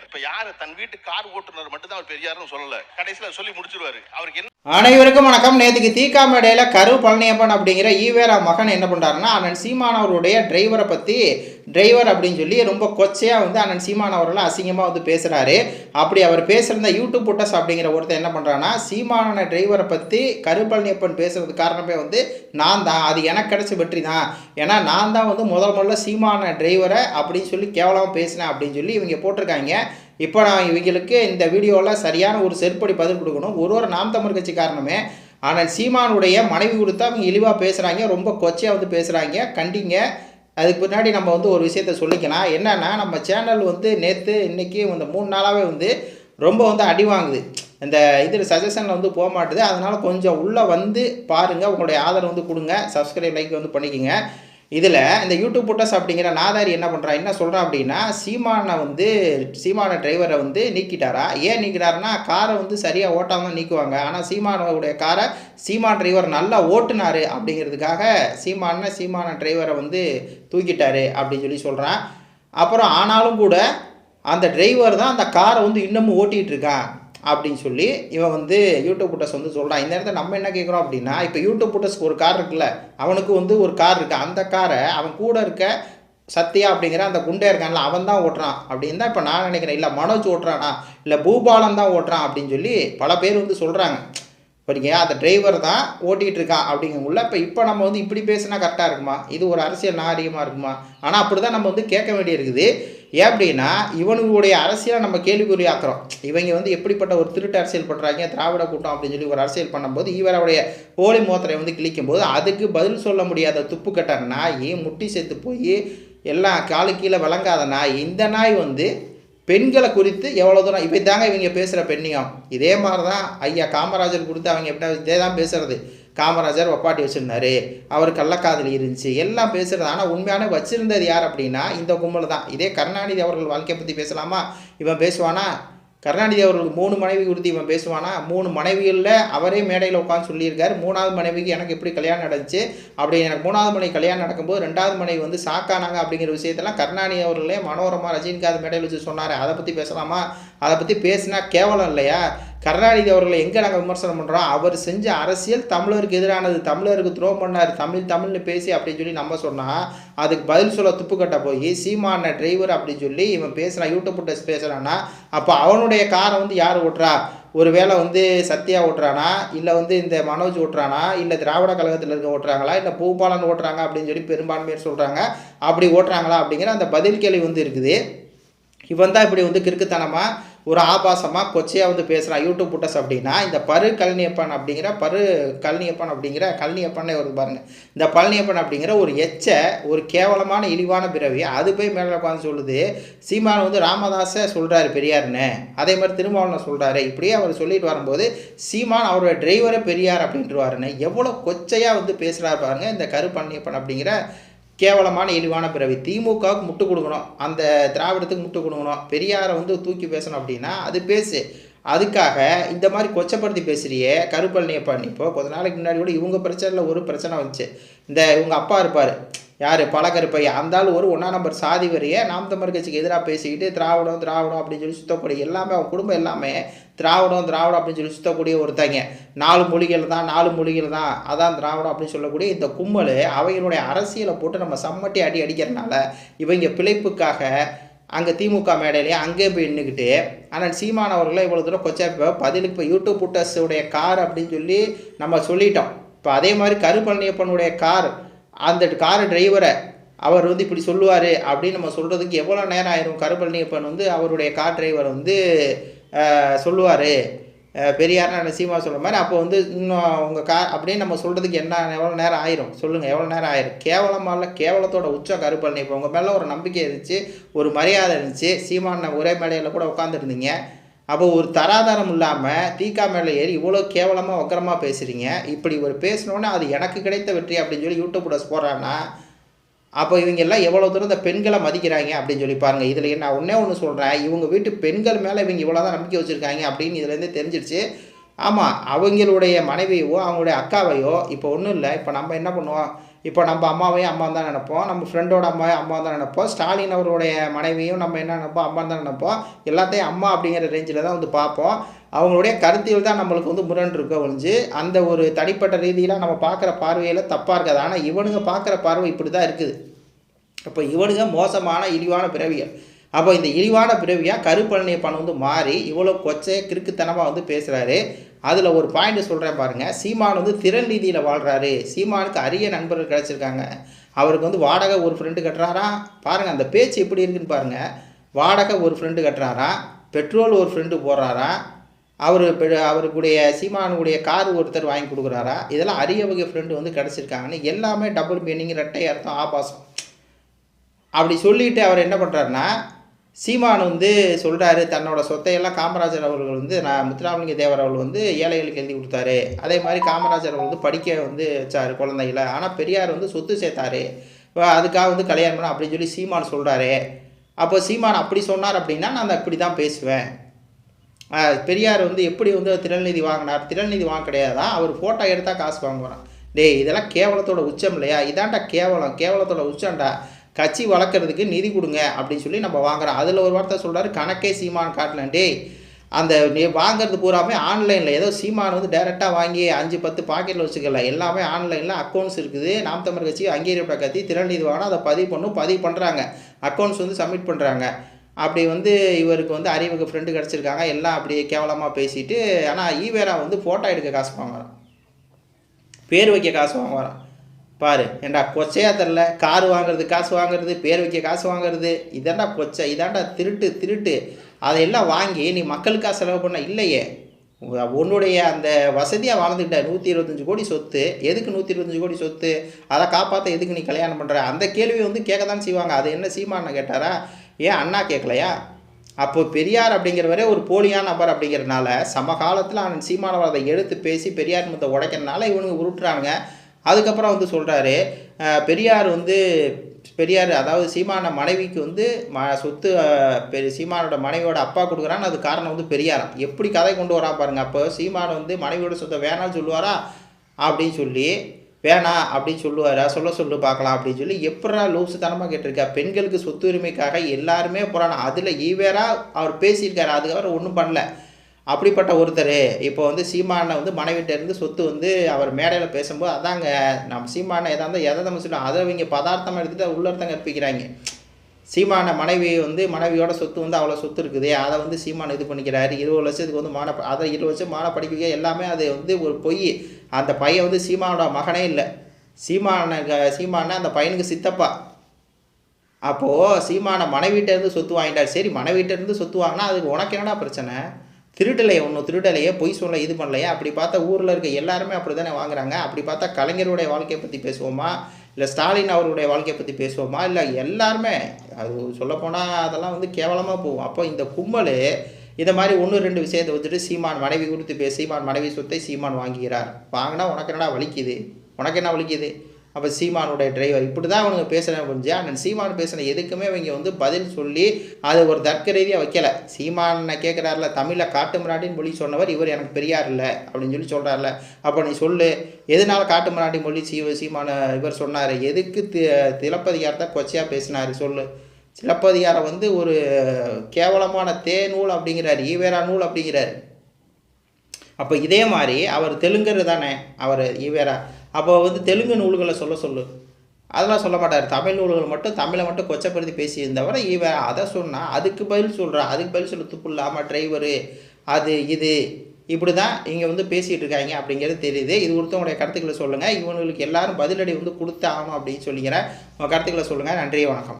பெரியார் இப்ப யாரு? தன் வீட்டு கார் ஓட்டுநர் மட்டும் தான் அவர் பெரியார்னு சொல்லல. கடைசியில சொல்லி முடிச்சிருவாரு. அவருக்கு என்ன அனைவருக்கும் வணக்கம். நேற்றுக்கு தீக்கா மேடையில் கரு பழனியப்பன் அப்படிங்கிற ஈவேரா மகன் என்ன பண்ணுறாருன்னா அண்ணன் சீமான் அவருடைய டிரைவரை பற்றி டிரைவர் அப்படின்னு சொல்லி ரொம்ப கொச்சையாக வந்து அண்ணன் சீமான் அவர்கள் அசிங்கமாக வந்து பேசுகிறாரு அப்படி அவர் பேசுகிறத யூடியூப் புட்டஸ் அப்படிங்கிற ஒருத்தர் என்ன பண்ணுறான்னா சீமான டிரைவரை பற்றி கருப்பழனியப்பன் பேசுறது காரணமே வந்து நான் தான். அது எனக்கு கிடைச்ச வெற்றி தான். ஏன்னா நான் தான் வந்து முதல் முதல்ல சீமான டிரைவரை அப்படின்னு சொல்லி கேவலமாக பேசினேன் அப்படின்னு சொல்லி இவங்க போட்டிருக்காங்க. இப்போ நான் இவங்களுக்கு இந்த வீடியோவில் சரியான ஒரு செருப்படி பதில் கொடுக்கணும். ஒரு ஒரு நாம் தமிழ் கட்சி காரணமே. ஆனால் சீமானுடைய மனைவி கொடுத்தா அவங்க இழிவாக பேசுகிறாங்க ரொம்ப கொச்சையாக வந்து பேசுகிறாங்க கண்டிங்க. அதுக்கு பின்னாடி நம்ம வந்து ஒரு விஷயத்த சொல்லிக்கலாம். என்னென்னா நம்ம சேனல் வந்து நேற்று இன்றைக்கி இந்த மூணு நாளாகவே வந்து ரொம்ப வந்து அடி வாங்குது. இந்த இதில் சஜஷனில் வந்து போக மாட்டுது. அதனால் கொஞ்சம் உள்ளே வந்து பாருங்கள் உங்களுடைய ஆதரவு வந்து கொடுங்க. சப்ஸ்கிரைப் லைக் வந்து பண்ணிக்கோங்க. இதில் இந்த யூடியூப் புட்டஸ் அப்படிங்கிற நாதாரி என்ன பண்ணுறான் என்ன சொல்கிறான் அப்படின்னா சீமானை வந்து சீமான டிரைவரை வந்து நீக்கிட்டாரா? ஏன் நீக்கிட்டாருன்னா காரை வந்து சரியாக ஓட்டாமல் நீக்குவாங்க. ஆனால் சீமானோடைய காரை சீமான் டிரைவர் நல்லா ஓட்டுனாரு அப்படிங்கிறதுக்காக சீமான சீமான டிரைவரை வந்து தூக்கிட்டாரு அப்படின்னு சொல்லி சொல்கிறான் அப்புறம் ஆனாலும் கூட அந்த டிரைவர் தான் அந்த காரை வந்து இன்னமும் ஓட்டிகிட்டு இருக்கான். அப்படின்னு சொல்லி இவன் வந்து யூடியூப் புட்டஸ் வந்து சொல்கிறான் இந்த நேரத்தில் நம்ம என்ன கேட்குறோம் அப்படின்னா இப்போ யூடியூப் புட்டஸ்க்கு ஒரு கார் இருக்குல்ல அவனுக்கு வந்து ஒரு கார் இருக்குது அந்த காரை அவன் கூட இருக்க சத்யா அப்படிங்கிற அந்த குண்டே இருக்கான்ல அவன் தான் ஓட்டுறான் அப்படின்னு தான் இப்போ நான் நினைக்கிறேன். இல்லை மனோஜ் ஓட்டுறானா இல்லை பூபாலன் தான் ஓட்டுறான் அப்படின்னு சொல்லி பல பேர் வந்து சொல்கிறாங்க சரிங்க அந்த டிரைவர் தான் ஓட்டிகிட்டு இருக்கான் அப்படிங்கக்குள்ள இப்போ இப்போ நம்ம வந்து இப்படி பேசினா கரெக்டாக இருக்குமா? இது ஒரு அரசியல் நாகரிகமாக இருக்குமா? ஆனால் அப்படி தான் நம்ம வந்து கேட்க வேண்டியிருக்குது. ஏன் அப்படின்னா இவனுடைய அரசியலை நம்ம கேள்விக்குறியாக்குறோம். இவங்க வந்து எப்படிப்பட்ட ஒரு திருட்டு அரசியல் பண்ணுறாங்க திராவிட கூட்டம் அப்படின்னு சொல்லி ஒரு அரசியல் பண்ணும்போது இவருடைய போலி மோத்திரை வந்து கிழிக்கும் போது அதுக்கு பதில் சொல்ல முடியாத துப்பு கட்ட நாய் முட்டி செத்து போய் எல்லாம் காலு கீழே விளங்காத நாய் இந்த நாய் வந்து பெண்களை குறித்து எவ்வளோ தூரம் இப்போ தாங்க இவங்க பேசுகிற பெண்ணியம். இதே மாதிரி தான் ஐயா காமராஜர் குறித்து அவங்க எப்படி இதே தான் பேசுகிறது காமராஜர் ஒப்பாட்டி வச்சுருந்தாரு. அவர் கள்ளக்காதலி இருந்துச்சு. எல்லாம் பேசுகிறது ஆனால் உண்மையான வச்சுருந்தது யார் அப்படின்னா இந்த கும்பல் தான். இதே கருணாநிதி அவர்கள் வாழ்க்கையை பற்றி பேசலாமா? இவன் பேசுவானா? கருணாநிதி அவர்களுக்கு மூணு மனைவி குறித்து இவன் பேசுவானா? மூணு மனைவிகளில் அவரே மேடையில் உட்காந்து சொல்லியிருக்காரு. மூணாவது மனைவிக்கு எனக்கு எப்படி கல்யாணம் நடந்துச்சு? அப்படி எனக்கு மூணாவது மனைவி கல்யாணம் நடக்கும்போது ரெண்டாவது மனைவி வந்து சாக்கானாங்க அப்படிங்கிற விஷயத்தெல்லாம் கருணாநிதி அவர்களே மனோரமா ரஜினிகாந்த் மேடையில் வச்சு சொன்னார். அதை பற்றி பேசலாமா? அதை பற்றி பேசினா கேவலம் இல்லையா? கருணாநிதி அவர்களை எங்கே நாங்கள் விமர்சனம் பண்ணுறோம் அவர் செஞ்ச அரசியல் தமிழருக்கு எதிரானது. தமிழருக்கு துரோகம் பண்ணார். தமிழ் தமிழ்னு பேசி அப்படின்னு சொல்லி நம்ம சொன்னால் அதுக்கு பதில் சொல்ல துப்பு கட்ட போய் சீமான டிரைவர் அப்படின்னு சொல்லி இவன் பேசுகிறான் யூடியூப் டெஸ்ட் பேசுகிறான்னா அப்போ அவனுடைய காரை வந்து யார் ஓட்டுறா? ஒருவேளை வந்து சத்யா ஓட்டுறானா? இல்லை வந்து இந்த மனோஜ் ஓட்டுறானா? இல்லை திராவிட கழகத்தில் இருக்க ஓட்டுறாங்களா? இல்லை பூபாலன் ஓட்டுறாங்க அப்படின்னு சொல்லி பெரும்பான்மையர் சொல்கிறாங்க அப்படி ஓட்டுறாங்களா அப்படிங்கிற அந்த பதில் கேள்வி வந்து இருக்குது. இவன் தான் இப்படி வந்து கிறுக்குத்தனமாக ஒரு ஆபாசமாக கொச்சையாக வந்து பேசுகிறான் யூடியூப் புட்டஸ் அப்படின்னா இந்த பரு கல்னியப்பன் அப்படிங்கிற பரு கல்னியப்பன் அப்படிங்கிற கல்னியப்பன்னே ஒரு பாருங்கள் இந்த பழனியப்பன் அப்படிங்கிற ஒரு எச்ச ஒரு கேவலமான இழிவான பிறவி அது போய் மேலே உட்காந்து சொல்லுது. சீமான் வந்து ராமதாஸை சொல்கிறாரு பெரியார்னு. அதே மாதிரி திருமாவளவன் சொல்கிறாரு இப்படியே அவர் சொல்லிட்டு வரும்போது சீமான் அவரோட டிரைவரை பெரியார் அப்படின்ட்டுருவாருன்னு எவ்வளோ கொச்சையாக வந்து பேசுகிறாரு பாருங்க இந்த கரு பழனியப்பன் அப்படிங்கிற கேவலமான இழிவான பிறவி. திமுகவுக்கு முட்டு கொடுக்கணும். அந்த திராவிடத்துக்கு முட்டு கொடுக்கணும். பெரியாரை வந்து தூக்கி பேசணும் அப்படின்னா அது பேசு. அதுக்காக இந்த மாதிரி கொச்சப்படுத்தி பேசுறியே கருப்பழனியை இப்போ. கொஞ்ச நாளைக்கு முன்னாடி கூட இவங்க பிரச்சனையில் ஒரு பிரச்சனை வந்துச்சு. இந்த இவங்க அப்பா இருப்பார். யார்? பழகருப்பையா? அந்தாலும் ஒரு ஒன்றா நம்பர் சாதி வரையே நாம் தமிழ் கட்சிக்கு எதிராக பேசிக்கிட்டு திராவிடம் திராவிடம் அப்படின்னு சொல்லி சுத்தக்கூடிய எல்லாமே அவங்க குடும்பம் எல்லாமே திராவிடம் திராவிடம் அப்படின்னு சொல்லி சுத்தக்கூடிய ஒருத்தங்க. நாலு மொழிகள் தான் நாலு மொழிகள் தான். அதான் திராவிடம் அப்படின்னு சொல்லக்கூடிய இந்த கும்பல் அவைகளுடைய அரசியலை போட்டு நம்ம சம்மட்டி அடி அடிக்கிறதுனால இவங்க பிழைப்புக்காக அங்கே திமுக மேடையிலேயே அங்கே போய் நின்றுக்கிட்டு ஆனால் சீமான் அவர்களை இவ்வளோ தூரம் கொச்சா இப்போ பதிலுக்கு இப்போ யூடியூப் புட்டஸுடைய கார் அப்படின்னு சொல்லி நம்ம சொல்லிட்டோம். இப்போ அதே மாதிரி கருப்பழனியப்பனுடைய கார் அந்த கார் டிரைவரை அவர் வந்து இப்படி சொல்லுவார் அப்படின்னு நம்ம சொல்கிறதுக்கு எவ்வளோ நேரம் ஆயிரும்? கருப்பழனியப்பன் வந்து அவருடைய கார் டிரைவர் வந்து சொல்லுவார். பெரியார் நான் சீமா சொல்கிற மாதிரி. அப்போ வந்து இன்னும் உங்கள் கா அப்படின்னு நம்ம சொல்கிறதுக்கு என்ன எவ்வளோ நேரம் ஆயிரும்? சொல்லுங்கள் எவ்வளோ நேரம் ஆயிரும்? கேவலமாக கேவலத்தோட உச்சம் கருப்பழனி. இப்போ உங்கள் மேலே ஒரு நம்பிக்கை இருந்துச்சு ஒரு மரியாதை இருந்துச்சு. சீமான ஒரே மேடையில் கூட உட்காந்துருந்தீங்க அப்போ ஒரு தராதாரம் இல்லாமல் தீக்கா மேலே ஏறி இவ்வளோ கேவலமாக வக்கரமாக பேசுகிறீங்க இப்படி ஒரு பேசினோன்னே அது எனக்கு கிடைத்த வெற்றி அப்படின்னு சொல்லி யூடியூப் போடுறாங்கன்னா அப்போ இவங்க எல்லாம் எவ்வளோ தூரம் இந்த பெண்களை மதிக்கிறாங்க அப்படின்னு சொல்லி பாருங்கள் இதில் நான் ஒன்றே ஒன்று சொல்கிறேன் இவங்க வீட்டு பெண்கள் மேலே இவங்க இவ்வளோ தான் நம்பிக்கை வச்சுருக்காங்க அப்படின்னு இதுலேருந்து தெரிஞ்சிருச்சு. ஆமாம் அவங்களுடைய மனைவியவோ அவங்களுடைய அக்காவையோ இப்போ ஒன்றும் இல்லை. இப்போ நம்ம என்ன பண்ணுவோம்? இப்போ நம்ம அம்மாவையும் அம்மா தான் நினைப்போம். நம்ம ஃப்ரெண்டோட அம்மாவையும் அம்மா தான் நினைப்போம். ஸ்டாலின் அவருடைய மனைவியும் நம்ம என்ன நினைப்போம்? அம்மா தான் நினைப்போம். எல்லாத்தையும் அம்மா அப்படிங்கிற ரேஞ்சில் தான் வந்து பார்ப்போம். அவங்களுடைய கருத்தில் தான் நம்மளுக்கு வந்து முரண் இருக்க ஒழிஞ்சு அந்த ஒரு தனிப்பட்ட ரீதியில் நம்ம பார்க்குற பார்வையில் தப்பாக இருக்காது. ஆனால் இவனுங்க பார்க்குற பார்வை இப்படி தான் இருக்குது. அப்போ இவனுங்க மோசமான இழிவான பிறவிகள். அப்போ இந்த இழிவான பிறவியாக கருப்பழனியப்பன் வந்து மாறி இவ்வளோ கொச்சை கிறுக்குத்தனமாக வந்து பேசுகிறாரு அதில் ஒரு பாயிண்ட் சொல்கிறேன் பாருங்கள் சீமான் வந்து திறன் ரீதியில் வாழ்கிறாரு சீமானுக்கு அரிய நண்பர்கள் கிடச்சிருக்காங்க. அவருக்கு வந்து வாடகை ஒரு ஃப்ரெண்டு கட்டுறாரா? பாருங்கள் அந்த பேச்சு எப்படி இருக்குன்னு பாருங்கள் வாடகை ஒரு ஃப்ரெண்டு கட்டுறாரா? பெட்ரோல் ஒரு ஃப்ரெண்டு போடுறாரா? அவர் அவருக்குடைய சீமானுடைய கார் ஒருத்தர் வாங்கி கொடுக்குறாரா? இதெல்லாம் அரிய வகை ஃப்ரெண்டு வந்து கிடச்சிருக்காங்கன்னு எல்லாமே டபுள் மீனிங் ரெட்டை அர்த்தம் ஆபாசம். அப்படி சொல்லிட்டு அவர் என்ன பண்ணுறாருன்னா சீமான் வந்து சொல்கிறாரு தன்னோட சொத்தையெல்லாம் காமராஜர் அவர்கள் வந்து நான் முத்துராமலிங்க தேவர் அவர்கள் வந்து ஏழைகளுக்கு எழுதி கொடுத்தாரு. அதே மாதிரி காமராஜர் அவர்கள் வந்து படிக்க வந்து வச்சார் குழந்தைகளை. ஆனால் பெரியார் வந்து சொத்து சேர்த்தாரு. அதுக்காக வந்து கல்யாணம் பண்ண அப்படின்னு சொல்லி சீமான் சொல்கிறாரு அப்போ சீமான் அப்படி சொன்னார் அப்படின்னா நான் அப்படி தான் பேசுவேன். பெரியார் வந்து எப்படி வந்து திறன்நிதி வாங்கினார்? திறன்நிதி வாங்க கிடையாதா? அவர் ஃபோட்டோ எடுத்தால் காசு வாங்குவான் டேய் இதெல்லாம் கேவலத்தோட உச்சம் இல்லையா? இதான்டா கேவலம். கேவலத்தோட உச்சம்டா. கட்சி வளர்க்குறதுக்கு நிதி கொடுங்க அப்படின்னு சொல்லி நம்ம வாங்குறோம். அதில் ஒரு வார்த்தை சொல்கிறாரு கணக்கே சீமான் காட்டலாம் டேய் அந்த நீ வாங்குறது பூராமே ஆன்லைனில். ஏதோ சீமான் வந்து டைரெக்டாக வாங்கி அஞ்சு பத்து பாக்கெட்டில் வச்சுக்கல. எல்லாமே ஆன்லைனில் அக்கௌண்ட்ஸ் இருக்குது. நாம் தமிழ் கட்சி அங்கீகரிப்பட்ட கத்தி திறன்நிதி வாங்கினா அதை பதிவு பண்ணும் பதிவு பண்ணுறாங்க அக்கௌண்ட்ஸ் வந்து சப்மிட் பண்ணுறாங்க அப்படி வந்து இவருக்கு வந்து அறிவுக்கு ஃப்ரெண்டு கிடச்சிருக்காங்க. எல்லாம் அப்படியே கேவலமாக பேசிட்டு ஆனால் ஈவேரா வந்து ஃபோட்டோ எடுக்க காசு வாங்குறான். பேர் வைக்க காசு வாங்குறான். பாரு ஏண்டா கொச்சையாக தெரில கார் வாங்குறது காசு வாங்குறது பேர் வைக்க காசு வாங்குறது. இதாண்டா கொச்சை இதாண்டா திருட்டு திருட்டு. அதையெல்லாம் வாங்கி நீ மக்களுக்காக செலவு பண்ண இல்லையே. உன்னுடைய அந்த வசதியாக வாழ்ந்துக்கிட்ட நூற்றி இருபத்தஞ்சி கோடி சொத்து. எதுக்கு நூற்றி இருபத்தஞ்சி கோடி சொத்து? அதை காப்பாற்ற எதுக்கு நீ கல்யாணம் பண்ணுற அந்த கேள்வி வந்து கேட்க தான் செய்வாங்க. அது என்ன சீமான்னு கேட்டாரா? ஏன் அண்ணா கேட்கலையா அப்போ பெரியார் அப்படிங்கிறவரே ஒரு போலியான நபர் அப்படிங்கிறனால சமகாலத்தில் அவன் சீமானவர் அதை எடுத்து பேசி பெரியார் முத்த உடைக்கிறனால இவனுங்க உருட்டுறானுங்க. அதுக்கப்புறம் வந்து சொல்கிறாரு பெரியார் வந்து பெரியார் அதாவது சீமான மனைவிக்கு வந்து ம சொத்து பெரிய சீமானோட மனைவியோட அப்பா கொடுக்குறான்னு அது காரணம் வந்து பெரியாராம் எப்படி கதை கொண்டு வரான் பாருங்கள் அப்போ சீமான் வந்து மனைவியோட சொத்தை வேணாம்னு சொல்லுவாரா? அப்படின்னு சொல்லி வேணாம் அப்படின்னு சொல்லுவாரா? சொல்ல சொல்லு பார்க்கலாம் அப்படின்னு சொல்லி எப்படா லூசுத்தனமாக கேட்டிருக்கா? பெண்களுக்கு சொத்து உரிமைக்காக எல்லாருமே போகிறாங்க அதில் ஈவேரா அவர் பேசியிருக்காரு. அதுக்கப்புறம் ஒன்றும் பண்ணல. அப்படிப்பட்ட ஒருத்தர். இப்போ வந்து சீமானை வந்து மனைவிட்டேருந்து சொத்து வந்து அவர் மேடையில் பேசும்போது அதாங்க நம்ம சீமானை இருந்தால் எதை நம்ம சொல்லுவோம்? அதை இவங்க பதார்த்தமாக எடுத்துகிட்டு உள்ளர்த்தம் கற்பிக்கிறாங்க. சீமான மனைவி வந்து மனைவியோட சொத்து வந்து அவ்வளோ சொத்து இருக்குது. அதை வந்து சீமான் இது பண்ணிக்கிறாரு. இருபது லட்சத்துக்கு வந்து மான அதை இருபது லட்சம் மான படிக்க எல்லாமே அது வந்து ஒரு பொய். அந்த பையன் வந்து சீமானோட மகனே இல்லை. சீமான சீமான அந்த பையனுக்கு சித்தப்பா. அப்போது சீமான மனைவிட்டேருந்து சொத்து வாங்கிட்டார். சரி மனைவிட்டேருந்து சொத்து வாங்கினா அதுக்கு உனக்கு என்னடா பிரச்சனை? திருடலையே ஒன்றும் திருடலையே பொய் சொல்ல இது பண்ணலையே? அப்படி பார்த்தா ஊரில் இருக்க எல்லாருமே அப்படி தானே வாங்குறாங்க. அப்படி பார்த்தா கலைஞருடைய வாழ்க்கையை பற்றி பேசுவோமா? இல்லை ஸ்டாலின் அவருடைய வாழ்க்கையை பற்றி பேசுவோமா? இல்லை எல்லாருமே அது சொல்லப்போனால் அதெல்லாம் வந்து கேவலமாக போகும். அப்போ இந்த கும்பல் இந்த மாதிரி ஒன்று ரெண்டு விஷயத்தை வச்சுட்டு சீமான் மனைவி கொடுத்து பேசி சீமான் மனைவி சொத்தை சீமான் வாங்குகிறார். வாங்கினா உனக்கு என்னடா வலிக்குது? உனக்கு என்ன வலிக்குது? அப்போ சீமானுடைய டிரைவர் இப்படி தான் அவனுங்க பேசுகிறேன் புரிஞ்சு அண்ணன் சீமான் பேசின எதுக்குமே இவங்க வந்து பதில் சொல்லி அது ஒரு தர்க்க ரீதியாக வைக்கல. சீமானை கேட்குறாருல தமிழில் காட்டு மிராண்டின்னு மொழி சொன்னவர் இவர் எனக்கு பெரியார் இல்லை அப்படின்னு சொல்லி சொல்கிறாருல அப்போ நீ சொல்லு எதனால காட்டு மிராண்டி மொழி சீ சீமான இவர் சொன்னார்? எதுக்கு தி திலப்பதிகாரத்தை கொச்சையாக பேசினார்? சொல்லு. சிலப்பதிகாரம் வந்து ஒரு கேவலமான தே நூல் அப்படிங்கிறார் ஈவேரா நூல் அப்படிங்கிறார். அப்போ இதே மாதிரி அவர் தெலுங்கர் தானே அவர் ஈவேரா. அப்போ வந்து தெலுங்கு நூல்களை சொல்ல சொல்லு. அதெல்லாம் சொல்ல மாட்டார். தமிழ் நூல்கள் மட்டும் தமிழை மட்டும் கொச்சப்படுத்தி பேசியிருந்தவரை இவன் அதை சொன்னால் அதுக்கு பதில் சொல்கிறான் அதுக்கு பதில் சொல்ல துப்பு இல்லாமல் டிரைவரு அது இது இப்படி தான் இங்கே வந்து பேசிகிட்டு இருக்காங்க அப்படிங்கிறது தெரியுது. இது ஒருத்தவங்களுடைய கருத்துக்களை சொல்லுங்கள் இவங்களுக்கு எல்லாரும் பதிலடி வந்து கொடுத்து ஆகணும் அப்படின்னு சொல்லிக்கிறேன். உங்கள் கருத்துக்களை சொல்லுங்கள் நன்றி வணக்கம்.